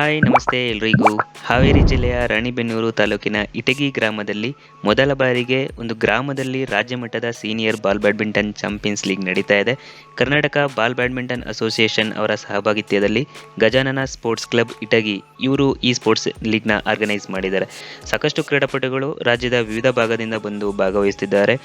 Hi, ನಮಸ್ತೆ ಎಲ್ರಿಗೂ. ಹಾವೇರಿ ಜಿಲ್ಲೆಯ ರಾಣಿಬೆನ್ನೂರು ತಾಲೂಕಿನ ಇಟಗಿ ಗ್ರಾಮದಲ್ಲಿ ಮೊದಲ ಬಾರಿಗೆ ಒಂದು ಗ್ರಾಮದಲ್ಲಿ ರಾಜ್ಯ ಮಟ್ಟದ senior ball badminton champions league ನಡೀತಾ ಇದೆ. ಕರ್ನಾಟಕ ಬಾಲ್ ಬ್ಯಾಡ್ಮಿಂಟನ್ ಅಸೋಸಿಯೇಷನ್ ಅವರ ಸಹಭಾಗಿತ್ವದಲ್ಲಿ ಗಜಾನನ ಸ್ಪೋರ್ಟ್ಸ್ ಕ್ಲಬ್ ಇಟಗಿ, ಇವರು ಈ ಸ್ಪೋರ್ಟ್ಸ್ ಲೀಗ್ನ ಆರ್ಗನೈಸ್ ಮಾಡಿದ್ದಾರೆ. ಸಾಕಷ್ಟು ಕ್ರೀಡಾಪಟುಗಳು ರಾಜ್ಯದ ವಿವಿಧ ಭಾಗದಿಂದ ಬಂದು ಭಾಗವಹಿಸುತ್ತಿದ್ದಾರೆ.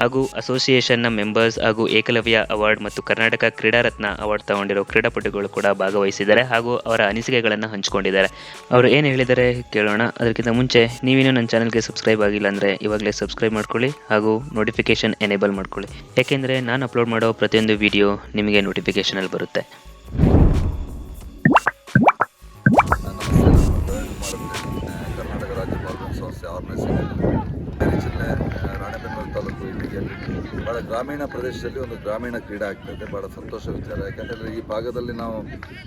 ಹಾಗೂ ಅಸೋಸಿಯೇಷನ್ನ ಮೆಂಬರ್ಸ್ ಹಾಗೂ ಏಕಲವ್ಯ ಅವಾರ್ಡ್ ಮತ್ತು ಕರ್ನಾಟಕ ಕ್ರೀಡಾರತ್ನ ಅವಾರ್ಡ್ ತಗೊಂಡಿರೋ ಕ್ರೀಡಾಪಟುಗಳು ಕೂಡ ಭಾಗವಹಿಸಿದ್ದಾರೆ. ಹಾಗೂ ಅವರ ಅನಿಸಿಕೆಗಳನ್ನು ಹಂಚಿಕೊಂಡಿದ್ದಾರೆ. ಅವರು ಏನು ಹೇಳಿದ್ದಾರೆ ಕೇಳೋಣ. ಅದಕ್ಕಿಂತ ಮುಂಚೆ ನೀವೇನು ನನ್ನ ಚಾನಲ್ಗೆ ಸಬ್ಸ್ಕ್ರೈಬ್ ಆಗಿಲ್ಲ ಅಂದರೆ ಇವಾಗಲೇ ಸಬ್ಸ್ಕ್ರೈಬ್ ಮಾಡ್ಕೊಳ್ಳಿ ಹಾಗೂ ನೋಟಿಫಿಕೇಷನ್ ಎನೇಬಲ್ ಮಾಡ್ಕೊಳ್ಳಿ. ಯಾಕೆಂದರೆ ನಾನು ಅಪ್ಲೋಡ್ ಮಾಡೋ ಪ್ರತಿಯೊಂದು ವಿಡಿಯೋ ನಿಮಗೆ ನೋಟಿಫಿಕೇಷನಲ್ಲಿ ಬರುತ್ತೆ. ಭಾಳ ಗ್ರಾಮೀಣ ಪ್ರದೇಶದಲ್ಲಿ ಒಂದು ಗ್ರಾಮೀಣ ಕ್ರೀಡೆ ಆಗ್ತದೆ ಭಾಳ ಸಂತೋಷ ವಿಚಾರ. ಯಾಕಂದರೆ ಈ ಭಾಗದಲ್ಲಿ ನಾವು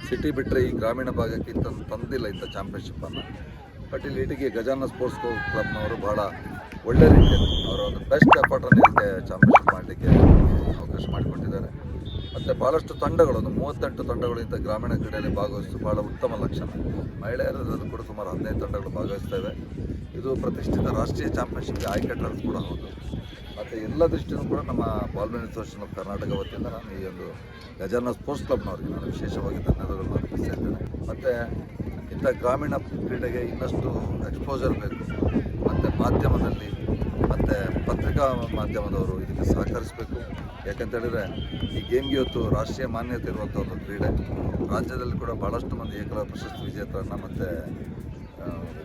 ಸಿಟಿ ಬಿಟ್ಟರೆ ಈ ಗ್ರಾಮೀಣ ಭಾಗಕ್ಕೆ ಇಂಥ ತಂದಿಲ್ಲ ಇಂಥ ಚಾಂಪಿಯನ್ಶಿಪ್ಪನ್ನು ಬಟ್ ಇಲ್ಲಿ ಇಟಗಿ ಗಜಾನ ಸ್ಪೋರ್ಟ್ಸ್ ಕ್ಲಬ್ನವರು ಭಾಳ ಒಳ್ಳೆ ರೀತಿಯಲ್ಲಿ ಅವರ ಒಂದು ಬೆಸ್ಟ್ ಎಫರ್ಟನ್ನು ಇದಕ್ಕೆ ಚಾಂಪಿಯನ್ಶಿಪ್ ಮಾಡಲಿಕ್ಕೆ ಅವಕಾಶ ಮಾಡಿಕೊಟ್ಟಿದ್ದಾರೆ. ಮತ್ತು ಭಾಳಷ್ಟು ತಂಡಗಳು, ಒಂದು ಮೂವತ್ತೆಂಟು ತಂಡಗಳು ಇಂಥ ಗ್ರಾಮೀಣ ಕ್ರೀಡೆಯಲ್ಲಿ ಭಾಗವಹಿಸಿ ಭಾಳ ಉತ್ತಮ ಲಕ್ಷಣ. ಮಹಿಳೆಯರದ್ದು ಕೂಡ ಸುಮಾರು ಹದಿನೈದು ತಂಡಗಳು ಭಾಗವಹಿಸ್ತವೆ ಇದು ಪ್ರತಿಷ್ಠಿತ ರಾಷ್ಟ್ರೀಯ ಚಾಂಪಿಯನ್ಶಿಪ್ಗೆ ಆಯ್ಕೆ ಕೂಡ ಹೌದು. ಮತ್ತು ಎಲ್ಲ ದೃಷ್ಟಿಯೂ ಕೂಡ ನಮ್ಮ ಬಾಲ್ಮೇನ್ ಅಸೋಸಿಯೇಷನ್ ಆಫ್ ಕರ್ನಾಟಕ ವತಿಯಿಂದ ನಾನು ಈ ಒಂದು ಗಜಾನ ಸ್ಪೋರ್ಟ್ಸ್ ಕ್ಲಬ್ನವರಿಗೆ ನಾನು ವಿಶೇಷವಾಗಿ ಧನ್ಯವಾದಗಳನ್ನು ಅರ್ಪಿಸ್ತಾ ಇದ್ದೇನೆ. ಮತ್ತು ಇಂಥ ಗ್ರಾಮೀಣ ಕ್ರೀಡೆಗೆ ಇನ್ನಷ್ಟು ಎಕ್ಸ್ಪೋಜರ್ ಬೇಕು. ಮತ್ತು ಮಾಧ್ಯಮದಲ್ಲಿ, ಮತ್ತು ಪತ್ರಿಕಾ ಮಾಧ್ಯಮದವರು ಇದಕ್ಕೆ ಸಹಕರಿಸಬೇಕು. ಯಾಕಂತೇಳಿದರೆ ಈ ಗೇಮ್ಗೆ ಇವತ್ತು ರಾಷ್ಟ್ರೀಯ ಮಾನ್ಯತೆ ಇರುವಂಥ ಒಂದು ಕ್ರೀಡೆ. ರಾಜ್ಯದಲ್ಲಿ ಕೂಡ ಭಾಳಷ್ಟು ಮಂದಿ ಏಕಲವ್ಯ ಪ್ರಶಸ್ತಿ ವಿಜೇತರನ್ನು ಮತ್ತು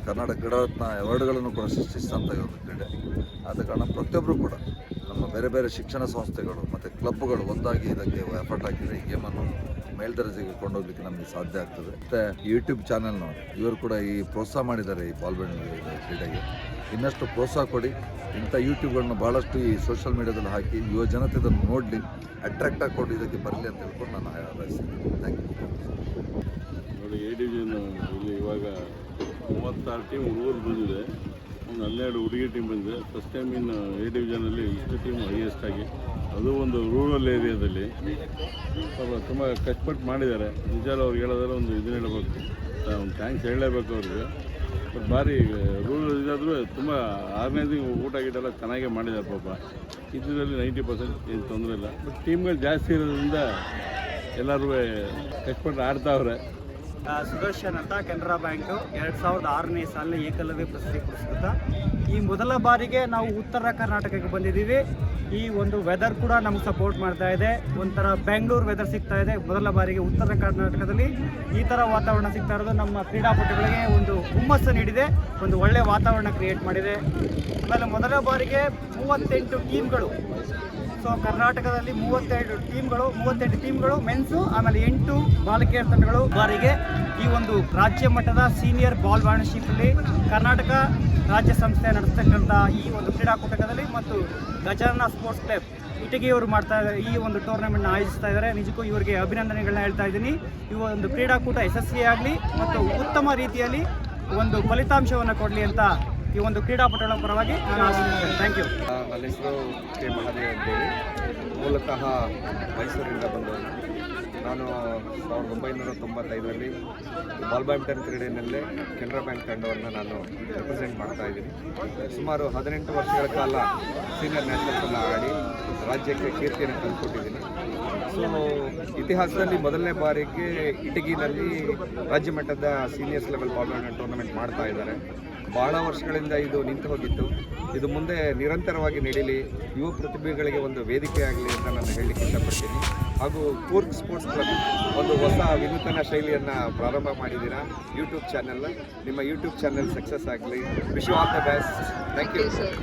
ಕರ್ನಾಟಕ ಕ್ರೀಡಾರತ್ನ ಅವಾರ್ಡ್ಗಳನ್ನು ಕೂಡ ಸೃಷ್ಟಿಸಿದಂಥ ಒಂದು ಕ್ರೀಡೆ. ಆದ ಕಾರಣ ಪ್ರತಿಯೊಬ್ಬರು ಕೂಡ ನಮ್ಮ ಬೇರೆ ಬೇರೆ ಶಿಕ್ಷಣ ಸಂಸ್ಥೆಗಳು ಮತ್ತು ಕ್ಲಬ್ಗಳು ಒಂದಾಗಿ ಇದಕ್ಕೆ ಎಫರ್ಟ್ ಹಾಕಿದರೆ ಈ ಗೇಮನ್ನು ಮೇಲ್ದರ್ಜೆಗೆ ಕೊಂಡೋಗ್ಲಿಕ್ಕೆ ನಮಗೆ ಸಾಧ್ಯ ಆಗ್ತದೆ. ಮತ್ತು ಯೂಟ್ಯೂಬ್ ಚಾನೆಲ್ನವರು ಇವರು ಕೂಡ ಈ ಪ್ರೋತ್ಸಾಹ ಮಾಡಿದ್ದಾರೆ ಈ ಬಾಲ್ ಕ್ರೀಡೆಗೆ. ಇನ್ನಷ್ಟು ಪ್ರೋತ್ಸಾಹ ಕೊಡಿ. ಇಂಥ ಯೂಟ್ಯೂಬ್ಗಳನ್ನು ಭಾಳಷ್ಟು ಈ ಸೋಷಿಯಲ್ ಮೀಡಿಯಾದಲ್ಲಿ ಹಾಕಿ ಯುವ ಜನತೆ ಇದನ್ನು ನೋಡಲಿ ಅಟ್ರಾಕ್ಟ್ ಆಗಿಕೊಂಡು ಇದಕ್ಕೆ ಬರಲಿ ಅಂತ ಹೇಳ್ಕೊಂಡು ನಾನು ಥ್ಯಾಂಕ್ ಯು ನೋಡಿ ಇಲ್ಲಿ ಇವಾಗ ಮೂವತ್ತಾರು ಟೀಮ್ ಹುಡುಗರು ಬಂದಿದೆ. ಒಂದು ಹನ್ನೆರಡು ಹುಡುಗಿ ಟೀಮ್ ಬಂದಿದೆ. ಫಸ್ಟ್ ಟೈಮ್ ಇನ್ನು ಎ ಡಿವಿಷನಲ್ಲಿ ಇಷ್ಟು ಟೀಮ್ ಹೈಯೆಸ್ಟ್ ಆಗಿ. ಅದು ಒಂದು ರೂರಲ್ ಏರಿಯಾದಲ್ಲಿ ಸ್ವಲ್ಪ ತುಂಬ ಕಷ್ಟಪಟ್ಟು ಮಾಡಿದ್ದಾರೆ. ನಿಜಾಲು ಅವ್ರಿಗೆ ಹೇಳೋದಾದ್ರೆ ಒಂದು ಇದನ್ನ ಹೇಳಬೇಕು. ಒಂದು ಥ್ಯಾಂಕ್ಸ್ ಹೇಳಲೇಬೇಕು ಅವ್ರಿಗೆ. ಬಟ್ ಭಾರಿ ರೂರಲ್ ಇದಾದರೂ ತುಂಬ ಆರ್ಗನೈಸಿಂಗ್ ಊಟ ಗೀಟ ಎಲ್ಲ ಚೆನ್ನಾಗೇ ಮಾಡಿದ್ದಾರೆ ಪಾಪ. ಇದರಲ್ಲಿ ನೈಂಟಿ ಪರ್ಸೆಂಟ್ ಏನು ತೊಂದರೆ ಇಲ್ಲ. ಬಟ್ ಟೀಮ್ಗಳು ಜಾಸ್ತಿ ಇರೋದ್ರಿಂದ ಎಲ್ಲರೂ ಕಷ್ಟಪಟ್ಟು ಆಡ್ತಾವ್ರೆ. ಸುದರ್ಶನ್ ಅಂತ ಕೆನರಾ ಬ್ಯಾಂಕು ಎರಡು ಸಾವಿರದ ಆರನೇ ಸಾಲಿನ ಏಕಲವ್ಯ ಪ್ರಶಸ್ತಿ ಪುರಸ್ಕೃತ. ಈ ಮೊದಲ ಬಾರಿಗೆ ನಾವು ಉತ್ತರ ಕರ್ನಾಟಕಕ್ಕೆ ಬಂದಿದ್ದೀವಿ. ಈ ಒಂದು ವೆದರ್ ಕೂಡ ನಮ್ಗೆ ಸಪೋರ್ಟ್ ಮಾಡ್ತಾ ಇದೆ. ಒಂಥರ ಬೆಂಗಳೂರು ವೆದರ್ ಸಿಗ್ತಾ ಇದೆ. ಮೊದಲ ಬಾರಿಗೆ ಉತ್ತರ ಕರ್ನಾಟಕದಲ್ಲಿ ಈ ಥರ ವಾತಾವರಣ ಸಿಗ್ತಾ ಇರೋದು ನಮ್ಮ ಕ್ರೀಡಾಪಟುಗಳಿಗೆ ಒಂದು ಹುಮ್ಮಸ್ಸು ನೀಡಿದೆ. ಒಂದು ಒಳ್ಳೆಯ ವಾತಾವರಣ ಕ್ರಿಯೇಟ್ ಮಾಡಿದೆ. ಆಮೇಲೆ ಮೊದಲ ಬಾರಿಗೆ ಮೂವತ್ತೆಂಟು ಟೀಮ್ಗಳು ಸೊ ಕರ್ನಾಟಕದಲ್ಲಿ ಮೂವತ್ತೆರಡು ಟೀಮ್ಗಳು ಮೂವತ್ತೆಂಟು ಟೀಮ್ಗಳು ಮೆನ್ಸು ಆಮೇಲೆ ಎಂಟು ಬಾಲಕಿಯರ ತಂಡಗಳು ಬಾರಿಗೆ ಈ ಒಂದು ರಾಜ್ಯ ಮಟ್ಟದ ಸೀನಿಯರ್ ಬಾಲ್ ಅಲ್ಲಿ ಕರ್ನಾಟಕ ರಾಜ್ಯ ಸಂಸ್ಥೆ ನಡೆಸ್ತಕ್ಕಂಥ ಈ ಒಂದು ಕ್ರೀಡಾಕೂಟದಲ್ಲಿ ಮತ್ತು ಗಜಾನ ಸ್ಪೋರ್ಟ್ಸ್ ಕ್ಲಬ್ ಇಟಗಿಯವರು ಮಾಡ್ತಾ ಇದ್ದಾರೆ. ಈ ಒಂದು ಟೂರ್ನಮೆಂಟ್ನ ಆಯೋಜಿಸ್ತಾ ಇದ್ದಾರೆ. ನಿಜಕ್ಕೂ ಇವರಿಗೆ ಅಭಿನಂದನೆಗಳನ್ನ ಹೇಳ್ತಾ ಇದ್ದೀನಿ. ಈ ಒಂದು ಕ್ರೀಡಾಕೂಟ ಯಶಸ್ವಿಯಾಗಲಿ ಮತ್ತು ಉತ್ತಮ ರೀತಿಯಲ್ಲಿ ಒಂದು ಫಲಿತಾಂಶವನ್ನು ಕೊಡಲಿ ಅಂತ ಈ ಒಂದು ಕ್ರೀಡಾಪಟುಗಳ ಪರವಾಗಿ ನಾನು ಥ್ಯಾಂಕ್ ಯು ನನ್ನ ಹೆಸರು ಕೆ. ಮಹಾದೇವ್ ಅಂತೇಳಿ. ಮೂಲತಃ ಮೈಸೂರಿಂದ ಬಂದವನು. ನಾನು ಸಾವಿರದ ಒಂಬೈನೂರ ತೊಂಬತ್ತೈದರಲ್ಲಿ ಬಾಲ್ ಕ್ರೀಡೆಯಲ್ಲೇ ಕೆನರಾ ಬ್ಯಾಂಕ್ ತಂಡವನ್ನು ನಾನು ರೆಪ್ರೆಸೆಂಟ್ ಮಾಡ್ತಾ ಇದ್ದೀನಿ. ಸುಮಾರು ಹದಿನೆಂಟು ವರ್ಷಗಳ ಕಾಲ ಸೀನಿಯರ್ ನ್ಯಾಷನಲ್ಸನ್ನು ಆಡಿ ರಾಜ್ಯಕ್ಕೆ ಕೀರ್ತಿಯನ್ನು ತಂದುಕೊಟ್ಟಿದ್ದೀನಿ. ಸೊ ಇತಿಹಾಸದಲ್ಲಿ ಮೊದಲನೇ ಬಾರಿಗೆ ಇಟಗಿನಲ್ಲಿ ರಾಜ್ಯ ಮಟ್ಟದ ಸೀನಿಯರ್ಸ್ ಲೆವೆಲ್ ಬಾಲ್ ಟೂರ್ನಮೆಂಟ್ ಮಾಡ್ತಾ ಇದ್ದಾರೆ. ಬಹಳ ವರ್ಷಗಳಿಂದ ಇದು ನಿಂತು ಹೋಗಿತ್ತು. ಇದು ಮುಂದೆ ನಿರಂತರವಾಗಿ ನಡೀಲಿ. ಯುವ ಪ್ರತಿಭೆಗಳಿಗೆ ಒಂದು ವೇದಿಕೆ ಆಗಲಿ ಅಂತ ನಾನು ಹೇಳಲಿಕ್ಕೆ ಇಷ್ಟಪಡ್ತೀನಿ. ಹಾಗೂ ಕೂರ್ಗ್ ಸ್ಪೋರ್ಟ್ಸ್ ಕ್ಲಬ್ ಒಂದು ಹೊಸ ವಿನೂತನ ಶೈಲಿಯನ್ನು ಪ್ರಾರಂಭ ಮಾಡಿದ್ದೀರಾ. YouTube channel. ನಿಮ್ಮ ಯೂಟ್ಯೂಬ್ ಚಾನೆಲ್ ಸಕ್ಸಸ್ ಆಗಲಿ. Wish all the best thank you sir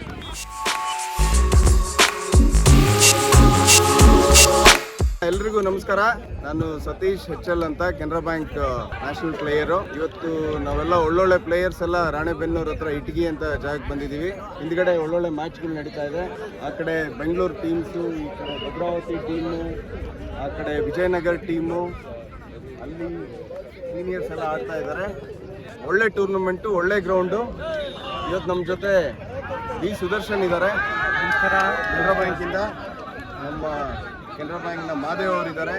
ಎಲ್ರಿಗೂ ನಮಸ್ಕಾರ. ನಾನು ಸತೀಶ್ ಹೆಚ್ಎಲ್ ಎಲ್ ಅಂತ ಕೆನರಾ ಬ್ಯಾಂಕ್ ನ್ಯಾಷನಲ್ ಪ್ಲೇಯರು. ಇವತ್ತು ನಾವೆಲ್ಲ ಒಳ್ಳೊಳ್ಳೆ ಪ್ಲೇಯರ್ಸ್ ಎಲ್ಲ ರಾಣೆಬೆನ್ನೂರ್ ಹತ್ರ ಇಟಗಿ ಅಂತ ಜಾಗಕ್ಕೆ ಬಂದಿದ್ದೀವಿ. ಹಿಂದ್ಗಡೆ ಒಳ್ಳೊಳ್ಳೆ ಮ್ಯಾಚ್ಗಳು ನಡೀತಾ ಇದೆ. ಆ ಕಡೆ ಬೆಂಗಳೂರು ಟೀಮ್ಸು ಈ ಕಡೆ ಭದ್ರಾವತಿ ಟೀಮು ಆ ಕಡೆ ವಿಜಯನಗರ ಟೀಮು ಅಲ್ಲಿ ಸೀನಿಯರ್ಸ್ ಎಲ್ಲ ಆಡ್ತಾ ಇದ್ದಾರೆ. ಒಳ್ಳೆ ಟೂರ್ನಮೆಂಟು ಒಳ್ಳೆ ಗ್ರೌಂಡು. ಇವತ್ತು ನಮ್ಮ ಜೊತೆ ವಿ ಸುದರ್ಶನ್ ಇದ್ದಾರೆ. ನಮಸ್ಕಾರ. ಕೆನರಾ ಬ್ಯಾಂಕಿಂದ. ನಮ್ಮ ಕೆನರಾ ಬ್ಯಾಂಕ್ನ ಮಾದೇವ್ ಅವರಿದ್ದಾರೆ.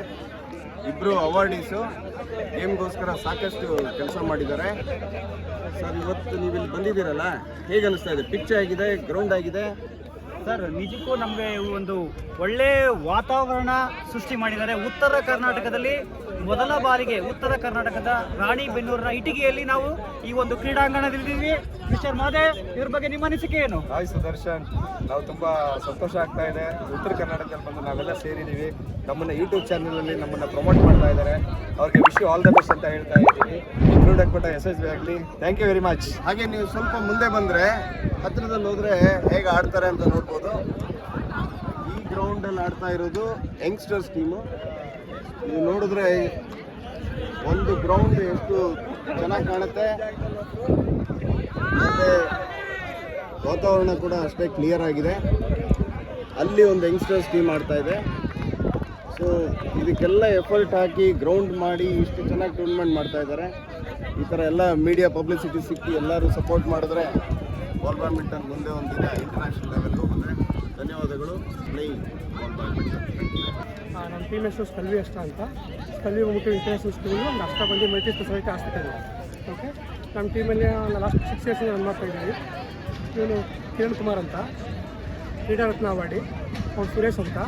ಇಬ್ಬರು ಅವಾರ್ಡೀಸು. ಗೇಮ್ಗೋಸ್ಕರ ಸಾಕಷ್ಟು ಕೆಲಸ ಮಾಡಿದ್ದಾರೆ. ಸರ್, ಇವತ್ತು ನೀವು ಇಲ್ಲಿ ಬಂದಿದ್ದೀರಲ್ಲ? ಹೇಗೆ ಅನಿಸ್ತಾ ಇದೆ? ಪಿಚ್ ಆಗಿದೆ ಗ್ರೌಂಡ್ ಆಗಿದೆ? ಸರ್, ನಿಜಕ್ಕೂ ನಮಗೆ ಒಂದು ಒಳ್ಳೆ ವಾತಾವರಣ ಸೃಷ್ಟಿ ಮಾಡಿದ್ದಾರೆ. ಉತ್ತರ ಕರ್ನಾಟಕದಲ್ಲಿ ಮೊದಲ ಬಾರಿಗೆ ಉತ್ತರ ಕರ್ನಾಟಕದ ರಾಣಿ ಬೆನ್ನೂರಿನ ಇಟಿಗೆಯಲ್ಲಿ ನಾವು ಈ ಒಂದು ಕ್ರೀಡಾಂಗಣದಲ್ಲಿದ್ದೀವಿ. ಮಿಸ್ಟರ್ ಮಾದೇ, ಇವ್ರ ಬಗ್ಗೆ ನಿಮ್ಮ ಅನಿಸಿಕೆ ಏನು? ಹಾಯ್ ಸುದರ್ಶನ್. ನಾವು ತುಂಬ ಸಂತೋಷ ಆಗ್ತಾ ಇದೆ. ಉತ್ತರ ಕರ್ನಾಟಕದಲ್ಲಿ ಬಂದು ನಾವೆಲ್ಲ ಸೇರಿದ್ದೀವಿ. ನಮ್ಮನ್ನ ಯೂಟ್ಯೂಬ್ ಚಾನಲಲ್ಲಿ ನಮ್ಮನ್ನ ಪ್ರಮೋಟ್ ಮಾಡ್ತಾ ಇದ್ದಾರೆ. ಅವ್ರಿಗೆ ವಿಶ್ ಆಲ್ ದ ಬೆಸ್ಟ್ ಅಂತ ಹೇಳ್ತಾ ಇದ್ದೀನಿ ಇಂಕ್ಲೂಡ್ ಕೊಟ್ಟ ಎಸ್ ಎಸ್ ಬಿ ಆಗಲಿ. ಥ್ಯಾಂಕ್ ಯು ವೆರಿ ಮಚ್ ಹಾಗೆ ನೀವು ಸ್ವಲ್ಪ ಮುಂದೆ ಬಂದರೆ ಹತ್ತಿರದಲ್ಲಿ ಹೋದರೆ ಹೇಗೆ ಆಡ್ತಾರೆ ಅಂತ ನೋಡ್ಬೋದು. ಈ ಗ್ರೌಂಡಲ್ಲಿ ಆಡ್ತಾ ಇರೋದು ಯಂಗ್ಸ್ಟರ್ಸ್ ಟೀಮು ನೀವು ನೋಡಿದ್ರೆ ಒಂದು ಗ್ರೌಂಡ್ ಎಷ್ಟು ಚೆನ್ನಾಗಿ ಕಾಣುತ್ತೆ. ಮತ್ತು ವಾತಾವರಣ ಕೂಡ ಅಷ್ಟೇ ಕ್ಲಿಯರ್ ಆಗಿದೆ. ಅಲ್ಲಿ ಒಂದು ಯಂಗ್ಸ್ಟರ್ಸ್ ಟೀಮ್ ಆಡ್ತಾ ಇದೆ. ಸೊ ಇದಕ್ಕೆಲ್ಲ ಎಫರ್ಟ್ ಹಾಕಿ ಗ್ರೌಂಡ್ ಮಾಡಿ ಇಷ್ಟು ಚೆನ್ನಾಗಿ ಟೂರ್ನಮೆಂಟ್ ಮಾಡ್ತಾ ಇದ್ದಾರೆ. ಈ ಥರ ಎಲ್ಲ ಮೀಡಿಯಾ ಪಬ್ಲಿಸಿಟಿ ಸಿಕ್ಕಿ ಎಲ್ಲರೂ ಸಪೋರ್ಟ್ ಮಾಡಿದ್ರೆ ಬಾಲ್ ಬ್ಯಾಡ್ಮಿಂಟನ್ ಮುಂದೆ ಒಂದು ದಿನ ಇಂಟರ್ನ್ಯಾಷನಲ್ ಲೆವೆಲ್ ಬಂದರೆ ಧನ್ಯವಾದಗಳು. ಪ್ಲೇಯಿಂಗ್ ಬಾಲ್ ಬ್ಯಾಡ್ಮಿಂಟನ್ ನಮ್ಮ ಟೀಮ್ ಹೆಸರು ಸ್ಕಲ್ವಿ ಅಷ್ಟ ಅಂತ. ಸ್ಕಲ್ವಿ ಬಂದ್ಬಿಟ್ಟು ಇಂಟರ್ನ್ಯಾಷನಲ್ ಸ್ಕೂಲು ಒಂದು ಅಷ್ಟ ಬಂದು ಮಲ್ಟಿ ಸ್ಪೆಷಾಲಿಟಿ ಹಾಸ್ಪಿಟಲ್ ಓಕೆ ನಮ್ಮ ಟೀಮಲ್ಲಿ ಲಾಸ್ಟ್ ಸಿಕ್ಸ್ ಇಯರ್ಸ್ ರನ್ ಮಾಡ್ತಾ ಇದ್ದೀವಿ ಇವನು ಕಿರಣ್ ಕುಮಾರ್ ಅಂತ. ಕ್ರೀಡಾರತ್ನ ಅವಾರ್ಡಿ. ಅವ್ನು ಸುರೇಶ್ ಅಂತ.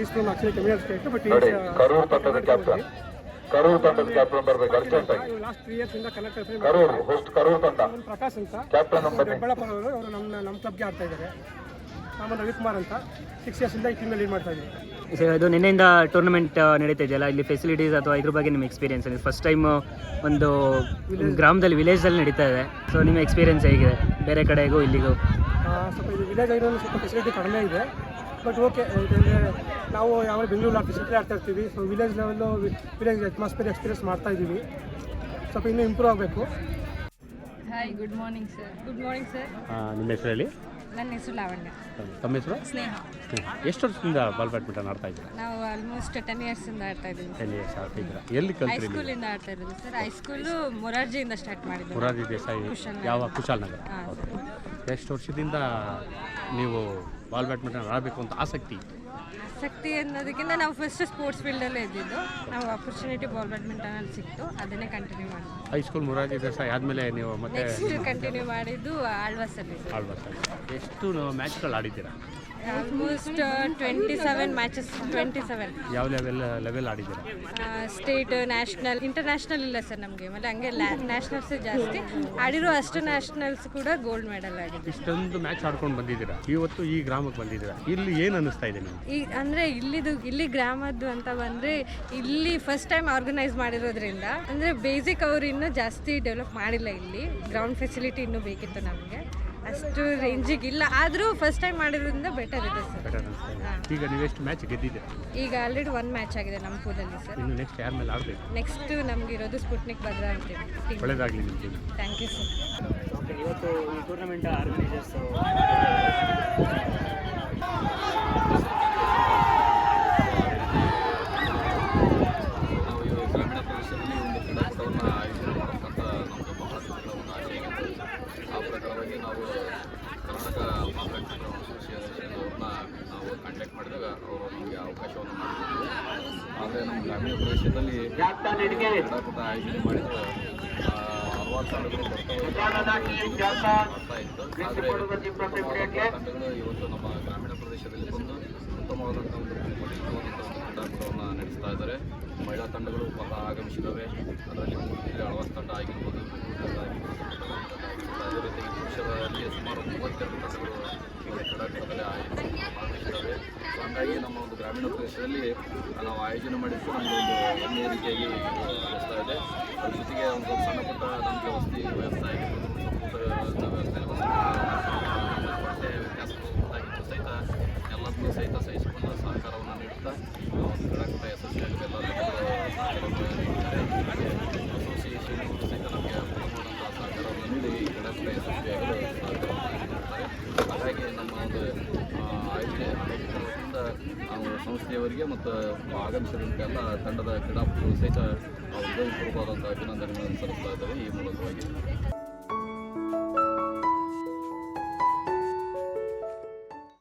ಈಸ್ ಸ್ಕೂಲ್ ಆಕ್ಚುಲಿ ತಮಿಳ್ನಾಡು ಇತ್ತು ಬಟ್ ಕರೂರ್ ತಂಡದ ಕ್ಯಾಪ್ಟನ್ ಬರ್ಬೇಕು ಅರ್ಜೆಂಟ್ ಆಗಿ ಲಾಸ್ಟ್ ತ್ರೀ ಇಯರ್ಸ್ ಇಂದ ಕನೆಕ್ಟ್ ಕರೂರ್ ಹೋಸ್ಟ್ ಕರೂರ್ ತಂಡ. ಪ್ರಕಾಶ್ ಅಂತ ಕ್ಯಾಪ್ಟನ್ ನಂಬರ್ ಅವರು ಅವರು ನಮ್ಮ ನಮ್ಮ ಕ್ಲಬ್ಗೆ ಆಡ್ತಾ ಇದ್ದಾರೆ. ಆಮೇಲೆ ರವಿಕುಮಾರ್ ಅಂತ ಸಿಕ್ಸ್ ಇಯರ್ಸಿಂದ ಈ ಲೀಡ್ ಮಾಡ್ತಾ ಇದ್ದೀವಿ ಸರ್ ಅದು ನಿನ್ನೆಯಿಂದ ಟೂರ್ನಮೆಂಟ್ ನಡೀತಾ ಇದೆಯಲ್ಲ? ಇಲ್ಲಿ ಫೆಸಿಲಿಟೀಸ್ ಅಥವಾ ಇದ್ರ ಬಗ್ಗೆ ನಿಮ್ಮ ಎಕ್ಸ್ಪೀರಿಯನ್ಸ್ ಫಸ್ಟ್ ಟೈಮ್ ಒಂದು ಗ್ರಾಮದಲ್ಲಿ ವಿಲೇಜಲ್ಲಿ ನಡೀತಾ ಇದೆ. ಸೊ ನಿಮ್ಮ ಎಕ್ಸ್ಪೀರಿಯನ್ಸ್ ಹೇಗಿದೆ? ಬೇರೆ ಕಡೆಗೂ ಇಲ್ಲಿಗೂ? ಆ, ಸ್ವಲ್ಪ ಇದು ವಿಲೇಜ್ ಆಗಿರೋದು ಸ್ವಲ್ಪ ಫೆಸಿಲಿಟಿ ಕಡಿಮೆ ಇದೆ. ಬಟ್ ಓಕೆ ಯಾಕೆಂದರೆ ನಾವು ಯಾವಾಗ ಬೆಂಗಳೂರು ಆಫೀಸ್ ಸಿಟಿ ಆಡ್ತಾ ಇರ್ತೀವಿ. So village level village atmosphere experience ಮಾಡ್ತಾ ಇದ್ದೀವಿ. ಸ್ವಲ್ಪ ಇನ್ನೂ ಇಂಪ್ರೂವ್ ಆಗಬೇಕು. Hi good morning sir good morning sir ನಿಮ್ಮ ಹೆಸರು ಹೇಳಿ? ನನ್ನ ಹೆಸರು ಲಾವಣ್ಯ. ತಮ್ಮ ಹೆಸರು? ಸ್ನೇಹ. ಎಷ್ಟು ವರ್ಷದಿಂದ ಬಾಲ್ ಬ್ಯಾಡ್ಮಿಂಟನ್ ಆಡ್ತಾ ಇದ್ದೀರಾ? ನಾವು ಆಲ್ಮೋಸ್ಟ್ ಟೆನ್ ಇಯರ್ಸಿಂದ ಆಡ್ತಾ ಇದ್ದೀವಿ. ಟೆನ್ ಇಯರ್ಸ್ ಇದ್ದೀರಾ? ಎಲ್ಲಿ ಕಲ್ತ್ರಿ ನೀವು? ಹೈಸ್ಕೂಲಿಂದ ಆಡ್ತಾ ಇರೋದು ಸರ್ ಹೈಸ್ಕೂಲು ಮೊರಾರ್ಜಿಯಿಂದ ಸ್ಟಾರ್ಟ್ ಮಾಡಿದ್ದು. ಮೊರಾರ್ಜಿ ದೇಸಾಯಿ ಯಾವ? ಕುಶಾಲನಗರ ಹಾಂ ಎಷ್ಟು ವರ್ಷದಿಂದ ನೀವು ಬಾಲ್ ಬ್ಯಾಡ್ಮಿಂಟನ್ ಆಡಬೇಕು ಅಂತ ಆಸಕ್ತಿ ಇತ್ತು. ಆಸಕ್ತಿ ಅನ್ನೋದಕ್ಕಿಂತ ನಾವು ಫಸ್ಟ್ ಸ್ಪೋರ್ಟ್ಸ್ ಫೀಲ್ಡಲ್ಲೇ ಇದ್ದಿದ್ದು. ನಾವು ಆಪರ್ಚುನಿಟಿ ಬಾಲ್ ಬ್ಯಾಡ್ಮಿಂಟನಲ್ಲಿ ಸಿಕ್ತು. ಅದನ್ನೇ ಕಂಟಿನ್ಯೂ ಮಾಡಿದ್ವಿ ಹೈಸ್ಕೂಲ್ ಮುರಾರ್ಜಿ ದೇಸಾಯಿ ಆದಮೇಲೆ ನೀವು ಮತ್ತೆ ನೆಕ್ಸ್ಟ್ ಕಂಟಿನ್ಯೂ ಮಾಡಿದ್ದು ಆಳ್ವಾಸಲ್ಲಿ. ಆಳ್ವಾಸಲ್ಲಿ. ಎಷ್ಟು ಮ್ಯಾಚ್ಗಳು ಆಡಿದ್ದೀರಾ? Almost twenty seven matches twenty seven ಯಾವ ಲೆವೆಲ್ ಲೆವೆಲ್ ಆಡಿದ್ದೀರಾ? ಸ್ಟೇಟ್ ನ್ಯಾಷನಲ್ ಇಂಟರ್ನ್ಯಾಷನಲ್ ಇಲ್ಲ ಸರ್ ನಮಗೆ. ಆಮೇಲೆ ಹಂಗೆ ನ್ಯಾಷನಲ್ಸ್ ಜಾಸ್ತಿ. ಆಡಿರೋ ಅಷ್ಟು ನ್ಯಾಷನಲ್ಸ್ ಕೂಡ ಗೋಲ್ಡ್ ಮೆಡಲ್ ಆಗಿದೆ. ಇಷ್ಟೊಂದು ಮ್ಯಾಚ್ ಆಡ್ಕೊಂಡು ಬಂದಿದ್ದೀರಾ? ಇವತ್ತು ಈ ಗ್ರಾಮಕ್ಕೆ ಬಂದಿದ್ದೀರಾ? ಇಲ್ಲಿ ಏನು ಅನ್ನಿಸ್ತಾ ಇದೆ ನಿಮ್ಗೆ? ಈ ಅಂದರೆ ಇಲ್ಲಿದು ಇಲ್ಲಿ ಗ್ರಾಮದ್ದು ಅಂತ ಬಂದರೆ ಇಲ್ಲಿ ಫಸ್ಟ್ ಟೈಮ್ ಆರ್ಗನೈಸ್ ಮಾಡಿರೋದ್ರಿಂದ ಅಂದರೆ ಬೇಸಿಕ್ ಅವರು ಇನ್ನೂ ಜಾಸ್ತಿ ಡೆವಲಪ್ ಮಾಡಿಲ್ಲ ಇಲ್ಲಿ. ಗ್ರೌಂಡ್ ಫೆಸಿಲಿಟಿ ಇನ್ನೂ ಬೇಕಿತ್ತು ನಮಗೆ. ಅಷ್ಟು ರೇಂಜಿಗೆ ಇಲ್ಲ. ಆದರೂ ಫಸ್ಟ್ ಟೈಮ್ ಮಾಡಿರೋದ್ರಿಂದ ಬೆಟರ್ ಇದೆ ಸರ್ ಬೆಟರ್ ಅನಿಸ್ತಾ ಈಗ ನೀವು ಎಷ್ಟು ಮ್ಯಾಚ್ ಗೆದ್ದಿದ್ದೀರಾ? ಈಗ ಆಲ್ರೆಡಿ ಒನ್ ಮ್ಯಾಚ್ ಆಗಿದೆ ನಮ್ಮ ಪೂಲಲ್ಲಿ ಸರ್ ಇನ್ನು ನೆಕ್ಸ್ಟ್ ಯಾರ ಮೇಲೆ ಆಡಬೇಕು? ನೆಕ್ಸ್ಟ್ ಇರೋದು ಸ್ಪುಟ್ನಿಕ್ ಭದ್ರಾ ಅಂತೀವಿ ಟೀಮ್ ನಿಮಗೆ ನಿಮ್ಮ ಥ್ಯಾಂಕ್ ಯು ಸರ್ ಇವತ್ತು ಈ ಟೂರ್ನಮೆಂಟ್ ಆರ್ಗನೈಸರ್ಸ್ ನಾವು ಈ ಗ್ರಾಮೀಣ ಪ್ರದೇಶದಲ್ಲಿ ಒಂದು ಕ್ರೀಡಾಕೂಟವನ್ನು ಆಯೋಜನೆ ಮಾಡಬೇಕಂತ ನಮ್ಮದು ಬಹಳ ದಿನಗಳ ಒಂದು ಆಸೆ ಆಗಿತ್ತು ಆ ಪ್ರಕಾರವಾಗಿ ನಾವು ಕರ್ನಾಟಕ ಬ್ಯಾಡ್ಮಿಂಟನ್ ಅಸೋಸಿಯೇಷನ್ ಅವ್ರನ್ನ ನಾವು ಕಾಂಟ್ಯಾಕ್ಟ್ ಮಾಡಿದಾಗ ಅವರು ನಮಗೆ ಅವಕಾಶವನ್ನು ಮಾಡಿಕೊಟ್ರು ಆದರೆ ನಮ್ಮ ಪ್ರದೇಶದಲ್ಲಿ ಕ್ರೀಡಾಕೂಟ ಆಯೋಜನೆ ಮಾಡಿದ್ರು. ಹಲವಾರು ತಂಡಗಳು ಬರ್ತವೆ ಇತ್ತು. ಆದರೆ ತಂಡಗಳು ಇವತ್ತು ನಮ್ಮ ಗ್ರಾಮೀಣ ಪ್ರದೇಶದಲ್ಲಿ ಬಂದು ಉತ್ತಮವಾದಂಥ ಒಂದು ಕ್ರೀಡಾಕೂಟವನ್ನು ನಡೆಸ್ತಾ ಇದ್ದಾರೆ. ಮಹಿಳಾ ತಂಡಗಳು ಬಹಳ ಆಗಮಿಸಿದ್ದಾವೆ. ಅದರಲ್ಲಿ ಇಲ್ಲಿ ಅಳವಾಸ್ ತಂಡ ಆಗಿರ್ಬೋದು. ಅದೇ ರೀತಿ ಪುರುಷರಲ್ಲಿ ಸುಮಾರು ಮೂವತ್ತೆರಡು ತಂಡಗಳು ಕ್ರೀಡಾಕೂಟದಲ್ಲಿ ಸೊ ಹಂಗಾಗಿ ನಮ್ಮ ಒಂದು ಗ್ರಾಮೀಣ ಪ್ರದೇಶದಲ್ಲಿ ನಾವು ಆಯೋಜನೆ ಮಾಡಿದ್ದು ನಮಗೆ ಒಂದು ಹೆಮ್ಮೆಯ ರೀತಿಯಾಗಿ ಅನಿಸ್ತಾ ಇದೆ. ಅದ್ರ ಜೊತೆಗೆ ಒಂದು ಸಣ್ಣ ಪುಟ್ಟ ನಮಗೆ ವಸತಿ ವ್ಯವಸ್ಥೆ ಆಗಿರ್ಬೋದು ಮೂಲಭೂತ ವ್ಯವಸ್ಥೆ ಬಟ್ಟೆ ವ್ಯತ್ಯಾಸಗಳು ಉಂಟಾಗಿದ್ದು ಸಹಿತ ಎಲ್ಲದನ್ನೂ ಸಹಿತ ಸಹಿಸಿಕೊಂಡು ಸಹಕಾರವನ್ನು ನೀಡುತ್ತಾ ಆ ಒಂದು ಕ್ರೀಡಾಕೂಟ ಯಶಸ್ವಿಯಾಗಲಿ ಎಲ್ಲ ಸಹಕಾರವನ್ನು ನೀಡಿದ್ದಾರೆ ಹಾಗೆ ಅಸೋಸಿಯೇಷನ್ ಅವರು ಸಹಿತ ನಮಗೆ ಉತ್ತಮವಾದಂಥ ಸಹಕಾರವನ್ನು ನೀಡಿ ಈ ಕ್ರೀಡಾಕೂಟ ಯಶಸ್ವಿಯಾಗಲು ಸಹಕಾರವನ್ನು ನೀಡುತ್ತಾರೆ ಹಾಗಾಗಿ ನಮ್ಮ ಒಂದು ಆ, ಆಯೋಜನೆ ಆಯೋಜಿಸಿರೋದ್ರಿಂದ ನಾವು ಸಂಸ್ಥೆಯವರಿಗೆ ಮತ್ತು ಆಗಮಿಸಿದಂಥ ಎಲ್ಲ ತಂಡದ ಕ್ರೀಡಾಪಟುಗಳು ಸಹಿತ ಹೃದಯಪೂರ್ವವಾದಂಥ ಅಭಿನಂದನೆಗಳನ್ನು ಸಲ್ಲಿಸ್ತಾ ಇದ್ದೇವೆ. ಈ ಮೂಲಕವಾಗಿ